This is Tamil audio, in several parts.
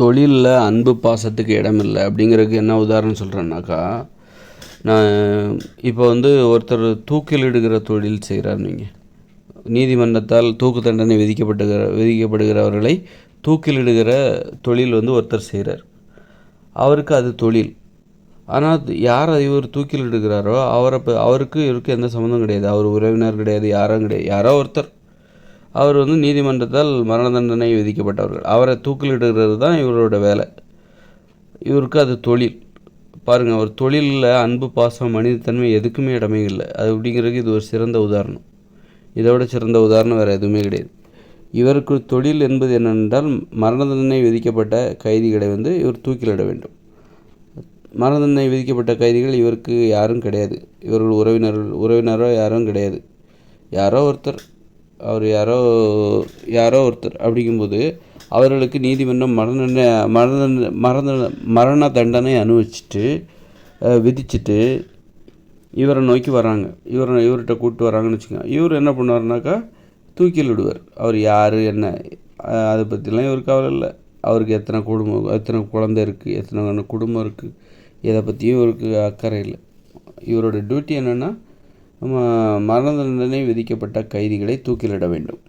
தொழிலில் அன்பு பாசத்துக்கு இடம் இல்லை அப்படிங்கிறதுக்கு என்ன உதாரணம் சொல்கிறேன்னாக்கா நான் இப்போ வந்து ஒருத்தர் தூக்கிலிடுகிற தொழில் செய்கிறார் நீங்கள் நீதிமன்றத்தால் தூக்கு தண்டனை விதிக்கப்பட்டுகிற விதிக்கப்படுகிறவர்களை தூக்கிலிடுகிற தொழில் வந்து ஒருத்தர் செய்கிறார் அவருக்கு அது தொழில். ஆனால் யார் இவர் தூக்கிலிடுகிறாரோ அவரை இப்போ அவருக்கு இவருக்கு எந்த சம்மந்தம் கிடையாது. அவர் உறவினர் கிடையாது யாரும் கிடையாது. யாரோ ஒருத்தர். அவர் வந்து நீதிமன்றத்தால் மரண தண்டனை விதிக்கப்பட்டவர்கள். அவரை தூக்கிலிடுகிறது தான் இவரோட வேலை. இவருக்கு அது தொழில். பாருங்கள் அவர் தொழிலில் அன்பு பாசம் மனிதத்தன்மை எதுக்குமே இடமே இல்லை. அது அப்படிங்கிறதுக்கு இது ஒரு சிறந்த உதாரணம். இதோட சிறந்த உதாரணம் வேறு எதுவுமே கிடையாது. இவருக்கு தொழில் என்பது என்னென்றால் மரண தண்டனை விதிக்கப்பட்ட கைதிகளை வந்து இவர் தூக்கிலிட வேண்டும். மரண தண்டனை விதிக்கப்பட்ட கைதிகள் இவருக்கு யாரும் கிடையாது. இவர்கள் உறவினர்கள் உறவினரோ யாரும் கிடையாது. யாரோ ஒருத்தர். அவர் யாரோ யாரோ ஒருத்தர் அப்படிங்கும்போது அவர்களுக்கு நீதிமன்றம் மரண மரண மரண மரண தண்டனை அனுபவிச்சுட்டு விதிச்சுட்டு விதிச்சிட்டு இவரை நோக்கி வராங்க. இவரை இவர்கிட்ட கூப்பிட்டு வராங்கன்னு வச்சுக்கோங்க. இவர் என்ன பண்ணுவார்னாக்கா தூக்கில் விடுவார். அவர் யார் என்ன அதை பற்றிலாம் இவருக்கு கவலை இல்லை. அவருக்கு எத்தனை குடும்பம் எத்தனை குழந்தை இருக்குது எத்தனை குடும்பம் இருக்குது இதை பற்றியும் இவருக்கு அக்கறை இல்லை. இவரோட டியூட்டி என்னென்னா மரண தண்டனை விதிக்கப்பட்ட கைதிகளை தூக்கிலிட வேண்டும்.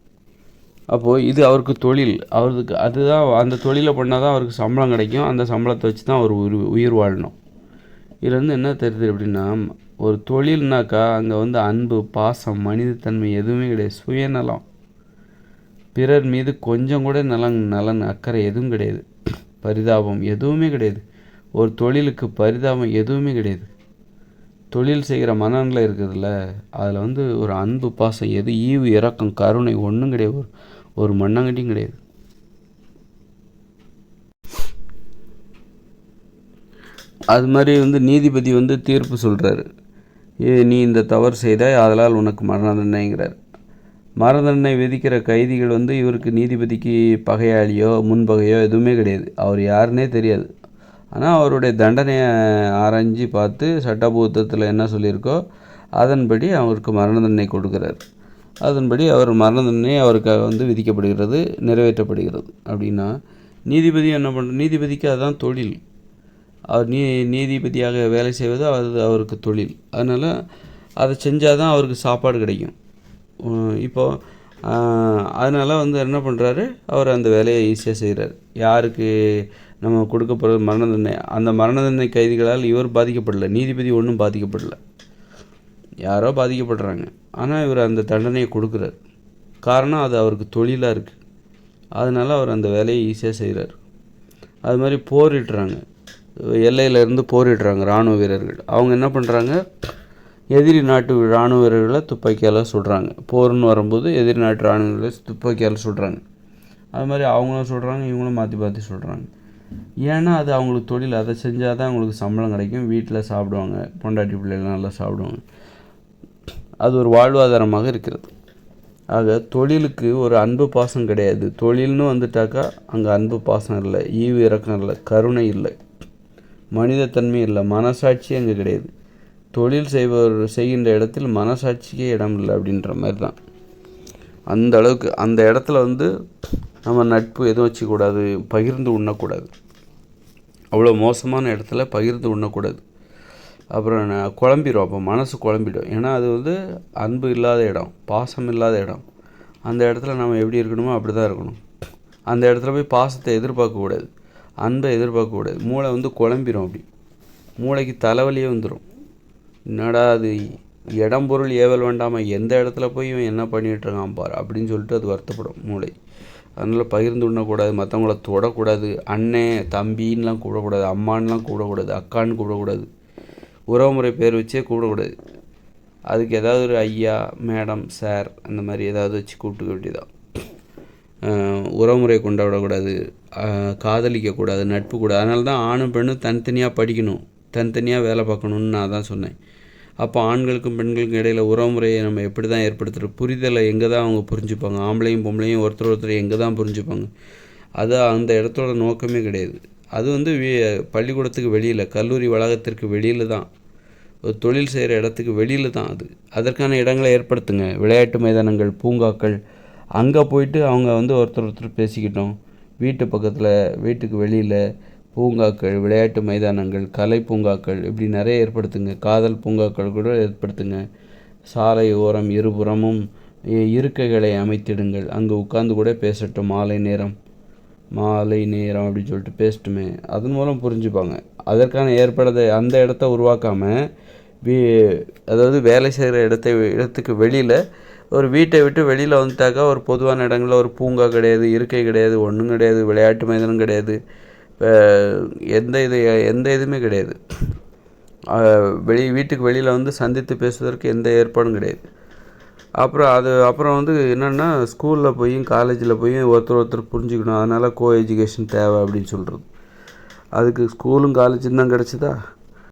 அப்போது இது அவருக்கு தொழில். அவருக்கு அதுதான் அந்த தொழிலை பண்ணால் தான் அவருக்கு சம்பளம் கிடைக்கும். அந்த சம்பளத்தை வச்சு தான் அவர் உயிர் உயிர் வாழணும். இதுலேருந்து என்ன தெரியுது அப்படின்னா ஒரு தொழில்னாக்கா அங்கே வந்து அன்பு பாசம் மனிதத்தன்மை எதுவுமே கிடையாது. சுயநலம். பிறர் மீது கொஞ்சம் கூட நலன் நலன் அக்கறை எதுவும் கிடையாது. பரிதாபம் எதுவுமே கிடையாது. ஒரு தொழிலுக்கு பரிதாபம் எதுவுமே கிடையாது. தொழில் செய்கிற மனநிலை இருக்குதுல்ல அதில் வந்து ஒரு அன்பு பாசம் எது ஈவு இறக்கம் கருணை ஒன்றும் கிடையாது. ஒரு ஒரு மண்ணாங்கட்டியும் கிடையாது. அது மாதிரி வந்து நீதிபதி வந்து தீர்ப்பு சொல்கிறாரு ஏ நீ இந்த தவறு செய்தாய் அதனால் உனக்கு மரண தண்டனைங்கிறார் மரண தண்டனை விதிக்கிற கைதிகள் வந்து இவருக்கு நீதிபதிக்கு பகையாளியோ முன்பகையோ எதுவுமே கிடையாது. அவர் யாருன்னே தெரியாது. ஆனால் அவருடைய தண்டனையை ஆராய்ஞ்சு பார்த்து சட்டபூத்தத்தில் என்ன சொல்லியிருக்கோ அதன்படி அவருக்கு மரண தண்டனை கொடுக்குறார். அதன்படி அவர் மரண தண்டனை அவருக்காக வந்து விதிக்கப்படுகிறது நிறைவேற்றப்படுகிறது. அப்படின்னா நீதிபதி என்ன பண்ணுற நீதிபதிக்கு அதுதான் தொழில். அவர் நீ நீதிபதியாக வேலை செய்வது அது அவருக்கு தொழில். அதனால் அதை செஞ்சால் தான் அவருக்கு சாப்பாடு கிடைக்கும். இப்போது அதனால் வந்து என்ன பண்ணுறாரு அவர் அந்த வேலையை ஈஸியாக செய்கிறார் யாருக்கு நம்ம கொடுக்க போகிறது மரண தண்டனை? அந்த மரண தண்டனை கைதிகளால் இவர் பாதிக்கப்படலை. நீதிபதி ஒன்றும் பாதிக்கப்படலை. யாரோ பாதிக்கப்படுறாங்க. ஆனால் இவர் அந்த தண்டனையை கொடுக்குறார். காரணம் அது அவருக்கு தொழிலாக இருக்குது அதனால் அவர் அந்த வேலையை ஈஸியாக செய்கிறார் அது மாதிரி போரிடுறாங்க. எல்லையிலேருந்து போரிடுறாங்க இராணுவ வீரர்கள். அவங்க என்ன பண்ணுறாங்க எதிரி நாட்டு இராணுவ வீரர்களை துப்பாக்கியால் சுடுறாங்க. போர்னு வரும்போது எதிரி நாட்டு இராணுவ வீரர்களை துப்பாக்கியால் சுடுறாங்க. அது மாதிரி அவங்களும் சொல்கிறாங்க இவங்களும் மாற்றி மாற்றி சொல்கிறாங்க ஏன்னா அது அவங்களுக்கு தொழில் அதை செஞ்சால் தான் அவங்களுக்கு சம்பளம் கிடைக்கும். வீட்டில் சாப்பிடுவாங்க பொண்டாட்டி பிள்ளைகள் நல்லா சாப்பிடுவாங்க. அது ஒரு வாழ்வாதாரமாக இருக்கிறது. ஆக தொழிலுக்கு ஒரு அன்பு பாசம் கிடையாது. தொழில்னு வந்துட்டாக்கா அங்கே அன்பு பாசம் இல்லை ஈவு இறக்கம் இல்லை கருணை இல்லை மனிதத்தன்மை இல்லை மனசாட்சி அங்கே கிடையாது. தொழில் செய்பவர் செய்கின்ற இடத்தில் மனசாட்சிக்கே இடம் இல்லை அப்படின்ற மாதிரி தான் அந்த அளவுக்கு அந்த இடத்துல வந்து நம்ம நட்பு எதுவும் வச்சுக்கூடாது பகிர்ந்து உண்ணக்கூடாது. அவ்வளோ மோசமான இடத்துல பகிர்ந்து உண்ணக்கூடாது. அப்புறம் நான் குழம்பிடும் அப்போ மனசு குழம்பிடும். ஏன்னா அது வந்து அன்பு இல்லாத இடம் பாசம் இல்லாத இடம். அந்த இடத்துல நம்ம எப்படி இருக்கணுமோ அப்படி தான் இருக்கணும். அந்த இடத்துல போய் பாசத்தை எதிர்பார்க்கக்கூடாது. அன்பை எதிர்பார்க்கக்கூடாது. மூளை வந்து குழம்பிடும் அப்படி. மூளைக்கு தலைவலியே வந்துடும் என்னடா அது? இடம் பொருள் ஏவல் வேண்டாமல் எந்த இடத்துல போய் இவன் என்ன பண்ணிகிட்ருக்கான் பார்? அப்படின்னு சொல்லிட்டு அது வருத்தப்படும் மூளை. அதனால் பகிர்ந்து உண்ணக்கூடாது மற்றவங்கள தொடக்கூடாது. அண்ணே தம்பின்லாம் கூடக்கூடாது அம்மான்லாம் கூடக்கூடாது அக்கான்னு கூடக்கூடாது உறவுமுறை பேர் வச்சே கூடக்கூடாது அதுக்கு ஏதாவது ஒரு ஐயா மேடம் சார் அந்த மாதிரி ஏதாவது வச்சு கூப்பிட்டுக்க வேண்டியதான் உறவுமுறை கொண்டாடக்கூடாது காதலிக்கக்கூடாது நட்பு கூடாது அதனால தான் ஆணும் பெண்ணும் தனித்தனியாக படிக்கணும் தனித்தனியாக வேலை பார்க்கணுன்னு நான் தான் சொன்னேன். அப்போ ஆண்களுக்கும் பெண்களுக்கும் இடையில உறவுமுறையை நம்ம எப்படி தான் ஏற்படுத்துகிற புரிதலை எங்கே தான் அவங்க புரிஞ்சுப்பாங்க? ஆம்பளையும் பொம்பளையும் ஒருத்தர் ஒருத்தர் எங்கே தான் புரிஞ்சுப்பாங்க? அது அந்த இடத்தோட நோக்கமே கிடையாது. அது வந்து பள்ளிக்கூடத்துக்கு வெளியில் கல்லூரி வளாகத்திற்கு வெளியில் தான். ஒரு தொழில் செய்கிற இடத்துக்கு வெளியில் தான் அது. அதற்கான இடங்களை ஏற்படுத்துங்க. விளையாட்டு மைதானங்கள் பூங்காக்கள். அங்கே போயிட்டு அவங்க வந்து ஒருத்தர் ஒருத்தர் பேசிக்கிட்டோம். வீட்டு பக்கத்தில் வீட்டுக்கு வெளியில் பூங்காக்கள் விளையாட்டு மைதானங்கள் கலை பூங்காக்கள் இப்படி நிறைய ஏற்படுத்துங்க. காதல் பூங்காக்கள் கூட ஏற்படுத்துங்க. சாலை ஓரம் இருபுறமும் இருக்கைகளை அமைத்திடுங்கள். அங்கே உட்கார்ந்து கூட பேசட்டும். மாலை நேரம். மாலை நேரம் அப்படின்னு சொல்லிட்டு பேசட்டுமே. அதன் மூலம் புரிஞ்சுப்பாங்க. அதற்கான ஏற்படத்தை அந்த இடத்த உருவாக்காமல் வீ அதாவது வேலை செய்கிற இடத்தை இடத்துக்கு வெளியில் ஒரு வீட்டை விட்டு வெளியில் வந்துட்டாக்கா ஒரு பொதுவான இடங்களில் ஒரு பூங்கா கிடையாது இருக்கை கிடையாது ஒன்றும் கிடையாது விளையாட்டு மைதானம் கிடையாது. எந்த இது எந்த இதுவுமே கிடையாது. வெளி வீட்டுக்கு வெளியில் வந்து சந்தித்து பேசுவதற்கு எந்த ஏற்பாடும் கிடையாது. அப்புறம் அது அப்புறம் வந்து என்னென்னா ஸ்கூலில் போய் காலேஜில் போய் ஒருத்தர் ஒருத்தர் புரிஞ்சுக்கணும். அதனால் கோ எஜுகேஷன் தேவை அப்படின்னு சொல்கிறது அதுக்கு ஸ்கூலும் காலேஜும் தான் கிடச்சிதா?